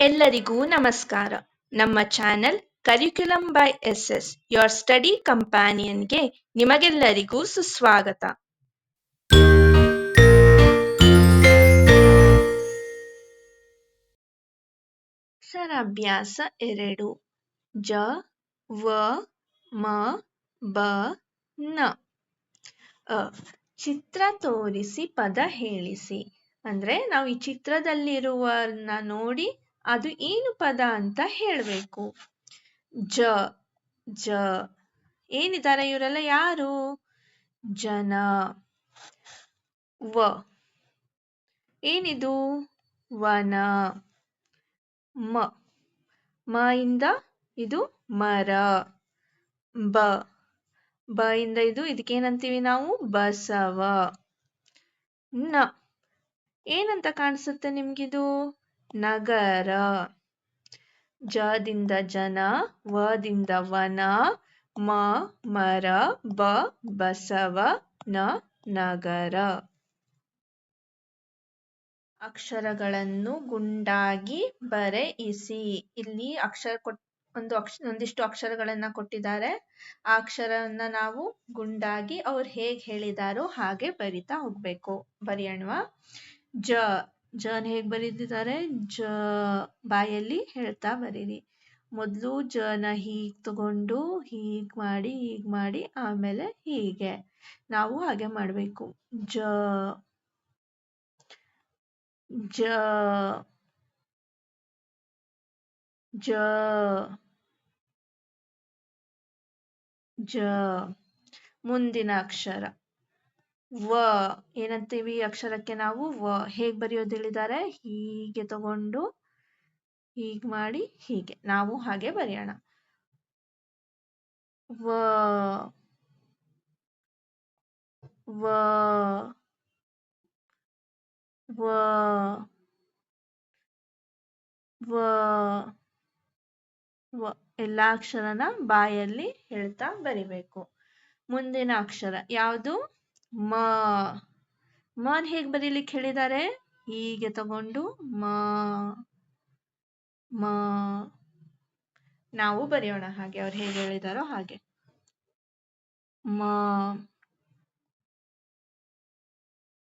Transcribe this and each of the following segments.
ಎಲ್ಲರಿಗೂ ನಮಸ್ಕಾರ. ನಮ್ಮ channel curriculum by S S your study ಕಂಪ್ಯಾನಿಯನ್ಗೆ ನಿಮಗೆಲ್ಲರಿಗೂ ಸುಸ್ವಾಗತ. ಸರ್, ಅಭ್ಯಾಸ ಎರಡು. ಜ, ವ, ಮ, ಬ, ನ. ಚಿತ್ರ ತೋರಿಸಿ, ಪದ ಹೇಳಿಸಿ. ಅಂದ್ರೆ ನಾವು ಈ ಚಿತ್ರದಲ್ಲಿರುವನ್ನ ನೋಡಿ ಅದು ಏನು ಪದ ಅಂತ ಹೇಳಬೇಕು. ಜ ಜ, ಏನಿದ್ದಾರೆ ಇವರೆಲ್ಲ ಯಾರು? ಜನ, ವ, ಏನಿದು? ವನ, ಮ ಮ ಇಂದ ಇದು ಮರ, ಬ ಬ ಇಂದ ಇದು ಇದಕ್ಕೇನಂತೀವಿ ನಾವು? ಬಸವ, ನ, ಏನಂತ ಕಾಣಿಸುತ್ತೆ ನಿಮ್ಗಿದು? ನಗರ. ಜದಿಂದ ಜನ ವದಿಂದ ವನ, ಮ ಮರ, ಬ ಬಸವ, ನ ನಗರ. ಅಕ್ಷರಗಳನ್ನು ಗುಂಡಾಗಿ ಬರೆಯಿಸಿ. ಇಲ್ಲಿ ಅಕ್ಷರ ಕೊಟ್, ಒಂದು ಅಕ್ಷ, ಒಂದಿಷ್ಟು ಅಕ್ಷರಗಳನ್ನ ಕೊಟ್ಟಿದ್ದಾರೆ. ಆ ಅಕ್ಷರವನ್ನ ನಾವು ಗುಂಡಾಗಿ ಅವ್ರು ಹೇಗ್ ಹೇಳಿದಾರೋ ಹಾಗೆ ಬರಿತಾ ಹೋಗ್ಬೇಕು. ಬರೆಯೋಣವಾ? ಜ ಜನ್ ಹೇಗ್ ಬರೀತಿದ್ದಾರೆ? ಜ ಬಾಯಲ್ಲಿ ಹೇಳ್ತಾ ಬರೀರಿ. ಮೊದಲು ಜನ ಹೀಗ್ ತಗೊಂಡು ಹೀಗ್ ಮಾಡಿ ಹೀಗ್ ಮಾಡಿ, ಆಮೇಲೆ ಹೀಗೆ. ನಾವು ಹಾಗೆ ಮಾಡಬೇಕು. ಜ ಜ ಜ ಜ. ಮುಂದಿನ ಅಕ್ಷರ. ವ ಏನಂತೀವಿ ಅಕ್ಷರಕ್ಕೆ ನಾವು? ವ. ಹೇಗ್ ಬರೆಯೋದು ಹೇಳಿದ್ದಾರೆ ಹೀಗೆ ತಗೊಂಡು ಹೀಗ್ ಮಾಡಿ ಹೀಗೆ. ನಾವು ಹಾಗೆ ಬರೆಯೋಣ. ವ. ವ. ವ. ವ. ವ. ಎಲ್ಲ ಅಕ್ಷರನ ಬಾಯಲ್ಲಿ ಹೇಳ್ತಾ ಬರಿಬೇಕು. ಮುಂದಿನ ಅಕ್ಷರ ಯಾವುದು? ಮ. ಮನ್ ಹೇಗ್ ಬರೀಲಿಕ್ಕೆ ಹೇಳಿದ್ದಾರೆ? ಹೀಗೆ ತಗೊಂಡು ಮ. ಮ. ನಾವು ಬರೆಯೋಣ ಹಾಗೆ ಅವ್ರು ಹೇಗೆ ಹೇಳಿದಾರೋ ಹಾಗೆ. ಮ.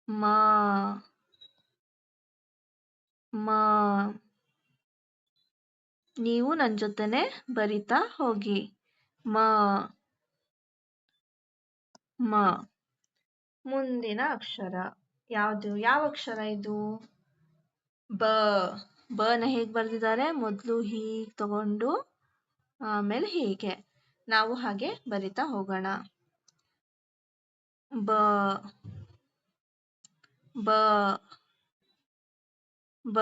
ಮ. ಮ. ನೀವು ನನ್ನ ಜೊತೆನೆ ಬರಿತಾ ಹೋಗಿ. ಮ. ಮ. ಮುಂದಿನ ಅಕ್ಷರ. ಯಾವುದು? ಯಾವ ಅಕ್ಷರ ಇದು? ಬ. ಬನ ಹೇಗ್ ಬರೆದಿದ್ದಾರೆ? ಮೊದಲು ಹೀಗೆ ತಗೊಂಡು ಆಮೇಲೆ ಹೀಗೆ. ನಾವು ಹಾಗೆ ಬರಿತಾ ಹೋಗೋಣ. ಬ. ಬ. ಬ.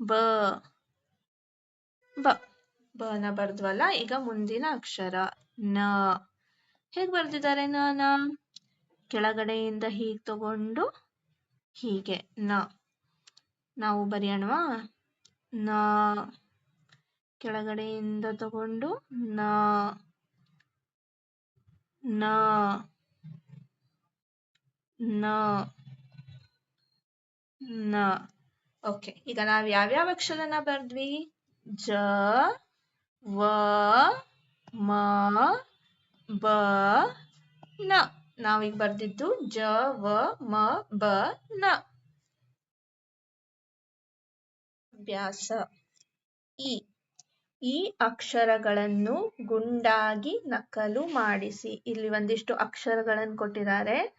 ಬ. ಬ. ಬನ ಬರ್ದ್ವಲ್ಲ? ಈಗ ಮುಂದಿನ ಅಕ್ಷರ. ನ. ಹೇಗ್ ಬರ್ದಿದ್ದಾರೆ ನ ಕೆಳಗಡೆಯಿಂದ ಹೀಗೆ ತಗೊಂಡು ಹೀಗೆ ನ. ನಾವು ಬರೆಯೋಣವಾ? ನ. ಕೆಳಗಡೆಯಿಂದ ತಗೊಂಡು ನ. ನ. ನ. ನ. ಓಕೆ, ಈಗ ನಾವು ಯಾವ್ಯಾವ ಅಕ್ಷರನ ಬರ್ದ್ವಿ? ಜ, ವ, ಮ ಬ, ನ. ನಾವೀಗ ಬರ್ದಿದ್ದು ಜ, ವ, ಮ, ಬ, ನ. ಅಭ್ಯಾಸ. ಈ ಈ ಅಕ್ಷರಗಳನ್ನು ಗುಂಡಾಗಿ ನಕಲು ಮಾಡಿಸಿ. ಇಲ್ಲಿ ಒಂದಿಷ್ಟು ಅಕ್ಷರಗಳನ್ನು ಕೊಟ್ಟಿದ್ದಾರೆ.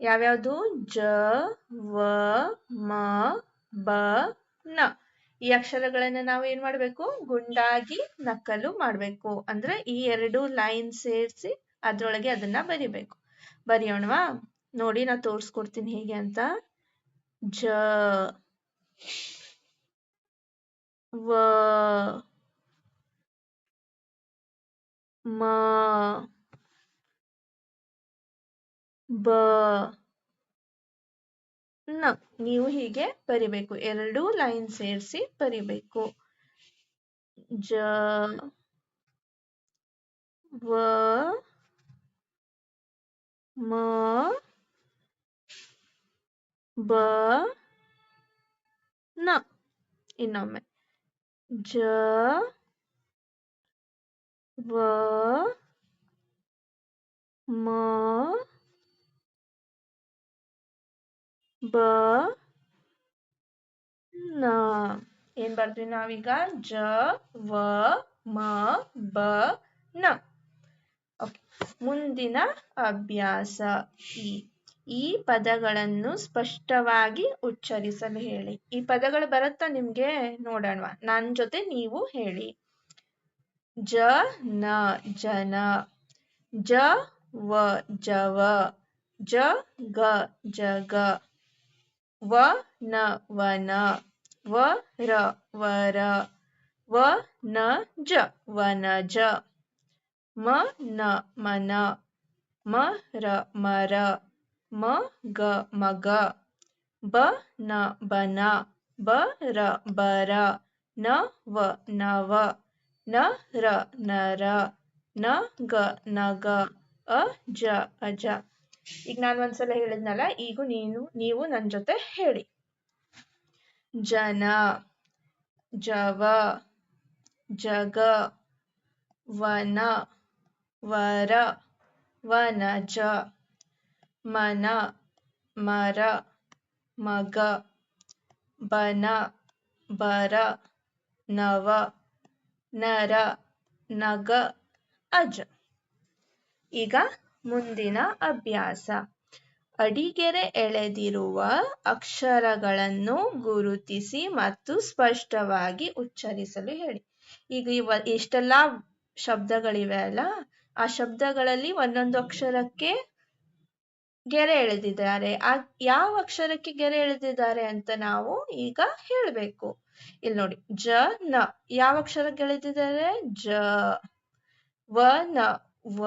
ಯಾವ್ಯಾವುದು? ಜ, ವ, ಮ, ಬ, ನ. ಈ ಅಕ್ಷರಗಳನ್ನ ನಾವು ಏನ್ ಮಾಡ್ಬೇಕು? ಗುಂಡಾಗಿ ನಕಲು ಮಾಡ್ಬೇಕು. ಅಂದ್ರೆ ಈ ಎರಡು ಲೈನ್ ಸೇರಿಸಿ ಅದ್ರೊಳಗೆ ಅದನ್ನ ಬರಿಬೇಕು. ಬರೆಯೋಣವಾ? ನೋಡಿ ನಾ ತೋರ್ಸ್ಕೊಡ್ತೀನಿ ಹೇಗೆ ಅಂತ. ಜ, ವ, ಮ, ಬ ನ, ನೀವು ಹೀಗೆ ಬರಿಬೇಕು. ಎರಡು ಲೈನ್ ಸೇರಿಸಿ ಬರಿಬೇಕು. ಜ, ವ, ಮ, ಬ, ನ, ಇನ್ನೊಮ್ಮೆ. ಜ, ವ, ಮ ಬ, ನ. ಏನ್ ಬರ್ತೀವಿ ನಾವೀಗ? ಜ, ವ, ಮ, ಬ, ನ. ಓಕೆ. ಮುಂದಿನ ಅಭ್ಯಾಸ. ಈ ಈ ಪದಗಳನ್ನು ಸ್ಪಷ್ಟವಾಗಿ ಉಚ್ಚರಿಸಲು ಹೇಳಿ. ಈ ಪದಗಳು ಬರುತ್ತಾ ನಿಮ್ಗೆ? ನೋಡೋಣ ನನ್ನ ಜೊತೆ ನೀವು ಹೇಳಿ. ಜ, ನ, ಜನ. ಜ, ವ, ಜವ. ಜ, ಗ, ಜಗ. ವ ನ ವನ ವ ರ ವರ ವ ನ ಜ ವನಜ ಮ ನ ಮನ ಮ ರ ಮರ ಮ ಗ ಮಗ ಬ ನ ಬನ ಬ ರ ಬರ ನ ವ ನವ ನ ರ ನರ ನ ಗ ನಗ ಅ ಜ ಅಜ ಈಗ ನಾನು ಒಂದ್ಸಲ ಹೇಳಿದ್ನಲ್ಲ, ಈಗ ನೀನು, ನೀವು ನನ್ನ ಜೊತೆ ಹೇಳಿ. ಜನ, ಜವ, ಜಗ, ವನ, ವರ, ವನಜ, ಮನ, ಮರ, ಮಗ, ಬನ, ಬರ, ನವ, ನರ, ನಗ, ಅಜ. ಈಗ ಮುಂದಿನ ಅಭ್ಯಾಸ. ಅಡಿಗೆರೆ ಎಳೆದಿರುವ ಅಕ್ಷರಗಳನ್ನು ಗುರುತಿಸಿ ಮತ್ತು ಸ್ಪಷ್ಟವಾಗಿ ಉಚ್ಚರಿಸಲು ಹೇಳಿ. ಈಗ ಇವ, ಇಷ್ಟೆಲ್ಲ ಶಬ್ದಗಳಿವೆ ಅಲ್ಲ ಆ ಶಬ್ದಗಳಲ್ಲಿ ಒಂದೊಂದು ಅಕ್ಷರಕ್ಕೆ ಗೆರೆ ಎಳೆದಿದ್ದಾರೆ. ಆ, ಯಾವ ಅಕ್ಷರಕ್ಕೆ ಗೆರೆ ಎಳೆದಿದ್ದಾರೆ ಅಂತ ನಾವು ಈಗ ಹೇಳಬೇಕು. ಇಲ್ಲಿ ನೋಡಿ, ಜ, ನ. ಯಾವ ಅಕ್ಷರಕ್ಕೆ ಎಳೆದಿದ್ದಾರೆ? ಜ, ವ, ನ, ವ.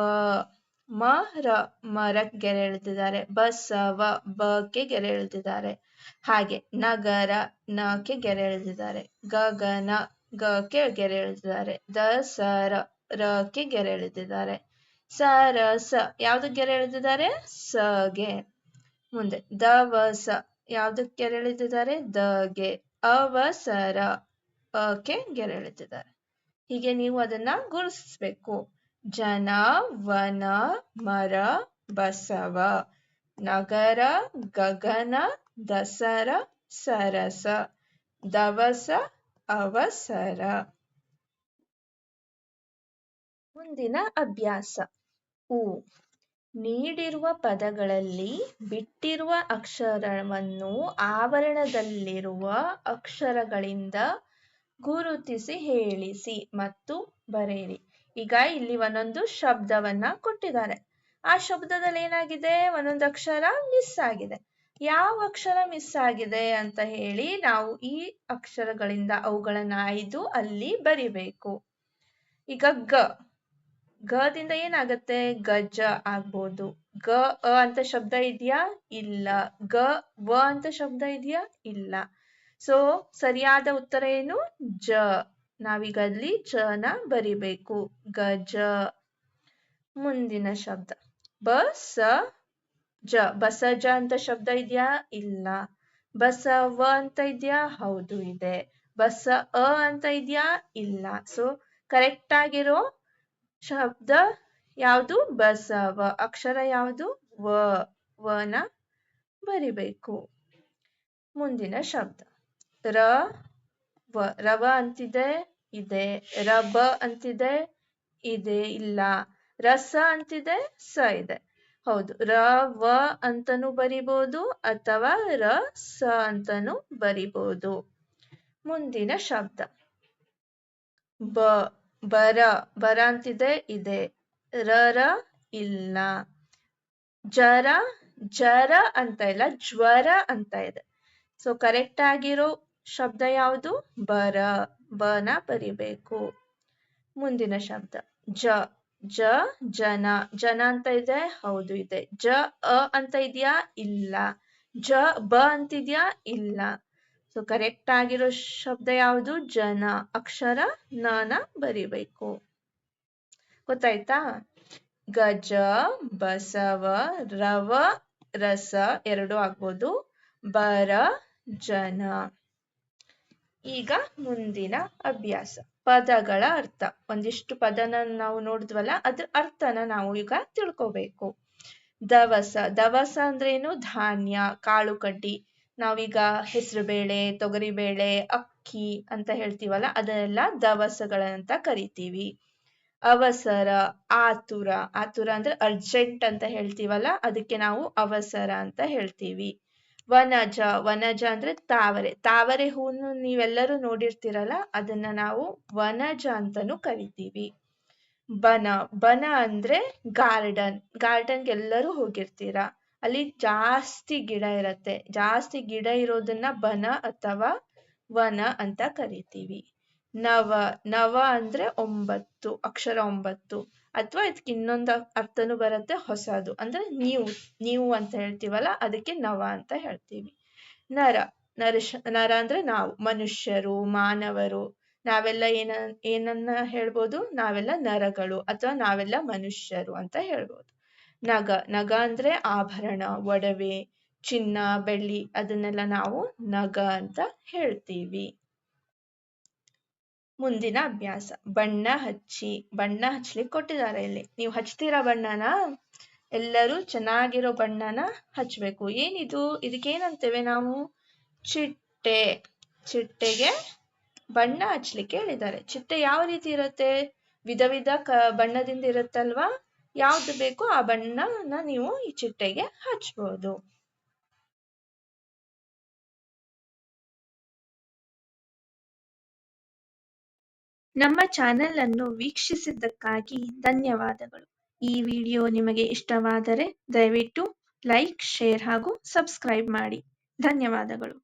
ಮ ರ ಮರಕ್ಕೆ ಗೆರೆ ಎಳೆದಿದ್ದಾರೆ. ಬಸವ ಬಕ್ಕೆ ಗೆರೆ ಎಳೆದಿದ್ದಾರೆ. ಹಾಗೆ ನಗರ ನಕ್ಕೆ ಗೆರೆ ಎಳೆದಿದ್ದಾರೆ. ಗಗನ ಗಕ್ಕೆ ಗೆರೆ ಎಳೆದಿದ್ದಾರೆ. ದಸರ ರಕ್ಕೆ ಗೆರೆ ಎಳೆದಿದ್ದಾರೆ. ಸರಸ ಯಾವ್ದಕ್ಕೆ ಗೆರೆ ಎಳೆದಿದ್ದಾರೆ? ಸಗೆ. ಮುಂದೆ ದವಸ ಯಾವ್ದಕ್ಕೆ ಗೆರೆ ಎಳೆದಿದ್ದಾರೆ? ದಗೆ. ಅವಸರ ಅಕ್ಕೆ ಗೆರೆ ಎಳೆದಿದ್ದಾರೆ. ಹೀಗೆ ನೀವು ಅದನ್ನ ಗುರುತಿಸ್ಬೇಕು. ಜನ, ವನ, ಮರ, ಬಸವ, ನಗರ, ಗಗನ, ದಸರ, ಸರಸ, ದವಸ, ಅವಸರ. ಮುಂದಿನ ಅಭ್ಯಾಸ. ಉ. ನೀಡಿರುವ ಪದಗಳಲ್ಲಿ ಬಿಟ್ಟಿರುವ ಅಕ್ಷರವನ್ನು ಆವರಣದಲ್ಲಿರುವ ಅಕ್ಷರಗಳಿಂದ ಗುರುತಿಸಿ ಹೇಳಿಸಿ ಮತ್ತು ಬರೆಯಿರಿ. ಈಗ ಇಲ್ಲಿ ಒಂದೊಂದು ಶಬ್ದವನ್ನ ಕೊಟ್ಟಿದ್ದಾರೆ. ಆ ಶಬ್ದದಲ್ಲಿ ಏನಾಗಿದೆ? ಒಂದೊಂದು ಅಕ್ಷರ ಮಿಸ್ ಆಗಿದೆ. ಯಾವ ಅಕ್ಷರ ಮಿಸ್ ಆಗಿದೆ ಅಂತ ಹೇಳಿ ನಾವು ಈ ಅಕ್ಷರಗಳಿಂದ ಅವುಗಳನ್ನ ಆಯ್ದು ಅಲ್ಲಿ ಬರಿಬೇಕು. ಈಗ ಗ, ಗದಿಂದ ಏನಾಗತ್ತೆ? ಗಜ ಆಗ್ಬೋದು. ಗ, ಅ ಅಂತ ಶಬ್ದ ಇದೆಯಾ? ಇಲ್ಲ. ಗ, ವ ಅಂತ ಶಬ್ದ ಇದೆಯಾ? ಇಲ್ಲ. ಸೊ ಸರಿಯಾದ ಉತ್ತರ ಏನು? ಜ. ನಾವೀಗ ಅಲ್ಲಿ ಜನ ಬರಿಬೇಕು. ಗಜ ಮುಂದಿನ ಶಬ್ದ. ಬ, ಸ, ಜ. ಬಸಜ ಅಂತ ಶಬ್ದ ಇದೆಯಾ? ಇಲ್ಲ. ಬಸವ ಅಂತ ಇದೆಯಾ? ಹೌದು, ಇದೆ. ಬಸ, ಅ ಅಂತ ಇದೆಯಾ? ಇಲ್ಲ. ಸೊ ಕರೆಕ್ಟ್ ಆಗಿರೋ ಶಬ್ದ ಯಾವುದು? ಬಸವ ಅಕ್ಷರ ಯಾವುದು? ವ. ವನ ಬರಿಬೇಕು. ಮುಂದಿನ ಶಬ್ದ. ರ ರವ ಅಂತಿದೆ, ಇದೆ, ರಬ ಅಂತಿದೆ, ಇದೆ ಇಲ್ಲ. ರಸ ಅಂತಿದೆ, ಸ ಇದೆ. ಹೌದು, ರ, ವ ಅಂತನು ಬರಿಬಹುದು ಅಥವಾ ರ, ಸ ಅಂತನು ಬರಿಬಹುದು ಮುಂದಿನ ಶಬ್ದ. ಬ, ಬರ ಬರ ಅಂತಿದೆ, ಇದೆ. ರರ ಇಲ್ಲ. ಜರ ಜರ ಅಂತ ಇಲ್ಲ, ಜ್ವರ ಅಂತ ಇದೆ. ಸೊ ಕರೆಕ್ಟ್ ಆಗಿರೋ ಶಬ್ದ ಯಾವುದು? ಬರ, ಬನ ಬರಿಬೇಕು. ಮುಂದಿನ ಶಬ್ದ. ಜ ಜ, ಜನ ಜನ ಅಂತ ಇದೆ, ಹೌದು ಇದೆ. ಜ, ಅ ಅಂತ ಇದೆಯಾ? ಇಲ್ಲ. ಜ, ಬ ಅಂತಿದ್ಯಾ? ಇಲ್ಲ. ಸೊ ಕರೆಕ್ಟ್ ಆಗಿರೋ ಶಬ್ದ ಯಾವುದು? ಜನ, ಅಕ್ಷರ, ನನ ಬರಿಬೇಕು. ಗೊತ್ತಾಯ್ತಾ? ಗಜ ಬಸವ, ರವ, ರಸ ಎರಡು ಆಗ್ಬೋದು. ಬರ, ಜನ. ಈಗ ಮುಂದಿನ ಅಭ್ಯಾಸ. ಪದಗಳ ಅರ್ಥ. ಒಂದಿಷ್ಟು ಪದನ ನಾವು ನೋಡಿದ್ವಲ್ಲ, ಅದ್ರ ಅರ್ಥನ ನಾವು ಈಗ ತಿಳ್ಕೊಬೇಕು. ದವಸ. ದವಸ ಅಂದ್ರೇನು? ಧಾನ್ಯ, ಕಾಳು ಕಡ್ಡಿ. ನಾವೀಗ ಹೆಸರುಬೇಳೆ, ತೊಗರಿಬೇಳೆ, ಅಕ್ಕಿ ಅಂತ ಹೇಳ್ತೀವಲ್ಲ, ಅದನ್ನೆಲ್ಲ ದವಸಗಳಂತ ಕರಿತೀವಿ. ಅವಸರ. ಆತುರ. ಆತುರ ಅಂದ್ರೆ ಅರ್ಜೆಂಟ್ ಅಂತ ಹೇಳ್ತೀವಲ್ಲ, ಅದಕ್ಕೆ ನಾವು ಅವಸರ ಅಂತ ಹೇಳ್ತೀವಿ. ವನಜ ವನಜ ಅಂದ್ರೆ ತಾವರೆ. ತಾವರೆ ಹೂವನ್ನು ನೀವೆಲ್ಲರೂ ನೋಡಿರ್ತೀರಲ್ಲ, ಅದನ್ನ ನಾವು ವನಜ ಅಂತಾನೂ ಕರಿತೀವಿ. ಬನ ಬನ ಅಂದ್ರೆ ಗಾರ್ಡನ್. ಗಾರ್ಡನ್ಗೆ ಎಲ್ಲರೂ ಹೋಗಿರ್ತೀರಾ. ಅಲ್ಲಿ ಜಾಸ್ತಿ ಗಿಡ ಇರತ್ತೆ. ಜಾಸ್ತಿ ಗಿಡ ಇರೋದನ್ನ ಬನ ಅಥವಾ ವನ ಅಂತ ಕರಿತೀವಿ. ನವ ನವ ಅಂದ್ರೆ ಒಂಬತ್ತು, ಅಕ್ಷರ ಒಂಬತ್ತು. ಅಥವಾ ಇದಕ್ಕೆ ಇನ್ನೊಂದು ಅರ್ಥನೂ ಬರುತ್ತೆ, ಹೊಸದು. ಅಂದ್ರೆ ನೀವು ನೀವು ಅಂತ ಹೇಳ್ತೀವಲ್ಲ, ಅದಕ್ಕೆ ನವ ಅಂತ ಹೇಳ್ತೀವಿ. ನರ ನರಶ ನರ ಅಂದ್ರೆ ನಾವು, ಮನುಷ್ಯರು, ಮಾನವರು. ನಾವೆಲ್ಲ ಏನ, ಏನನ್ನ ಹೇಳ್ಬೋದು? ನಾವೆಲ್ಲ ನರಗಳು ಅಥವಾ ನಾವೆಲ್ಲ ಮನುಷ್ಯರು ಅಂತ ಹೇಳ್ಬೋದು. ನಗ ನಗ ಅಂದ್ರೆ ಆಭರಣ, ಒಡವೆ, ಚಿನ್ನ, ಬೆಳ್ಳಿ, ಅದನ್ನೆಲ್ಲ ನಾವು ನಗ ಅಂತ ಹೇಳ್ತೀವಿ. ಮುಂದಿನ ಅಭ್ಯಾಸ. ಬಣ್ಣ ಹಚ್ಚಿ, ಬಣ್ಣ ಹಚ್ಲಿಕ್ಕೆ ಕೊಟ್ಟಿದ್ದಾರೆ ಇಲ್ಲಿ. ನೀವು ಹಚ್ತೀರಾ ಬಣ್ಣನ? ಎಲ್ಲರೂ ಚೆನ್ನಾಗಿರೋ ಬಣ್ಣನ ಹಚ್ಬೇಕು. ಏನಿದು? ಇದಕ್ಕೇನಂತೇವೆ ನಾವು? ಚಿಟ್ಟೆ. ಚಿಟ್ಟೆಗೆ ಬಣ್ಣ ಹಚ್ಲಿಕ್ಕೆ ಹೇಳಿದ್ದಾರೆ. ಚಿಟ್ಟೆ ಯಾವ ರೀತಿ ಇರುತ್ತೆ? ವಿಧ ವಿಧ ಕ, ಬಣ್ಣದಿಂದ ಇರುತ್ತಲ್ವಾ? ಯಾವ್ದು ಬೇಕೋ ಆ ಬಣ್ಣನ ನೀವು ಈ ಚಿಟ್ಟೆಗೆ ಹಚ್ಬೋದು. ನಮ್ಮ ಚಾನೆಲ್ ಅನ್ನು ವೀಕ್ಷಿಸಿದ್ದಕ್ಕಾಗಿ ಧನ್ಯವಾದಗಳು. ಈ ವಿಡಿಯೋ ನಿಮಗೆ ಇಷ್ಟವಾದರೆ ದಯವಿಟ್ಟು ಲೈಕ್, ಶೇರ್ ಹಾಗೂ ಸಬ್ಸ್ಕ್ರೈಬ್ ಮಾಡಿ. ಧನ್ಯವಾದಗಳು.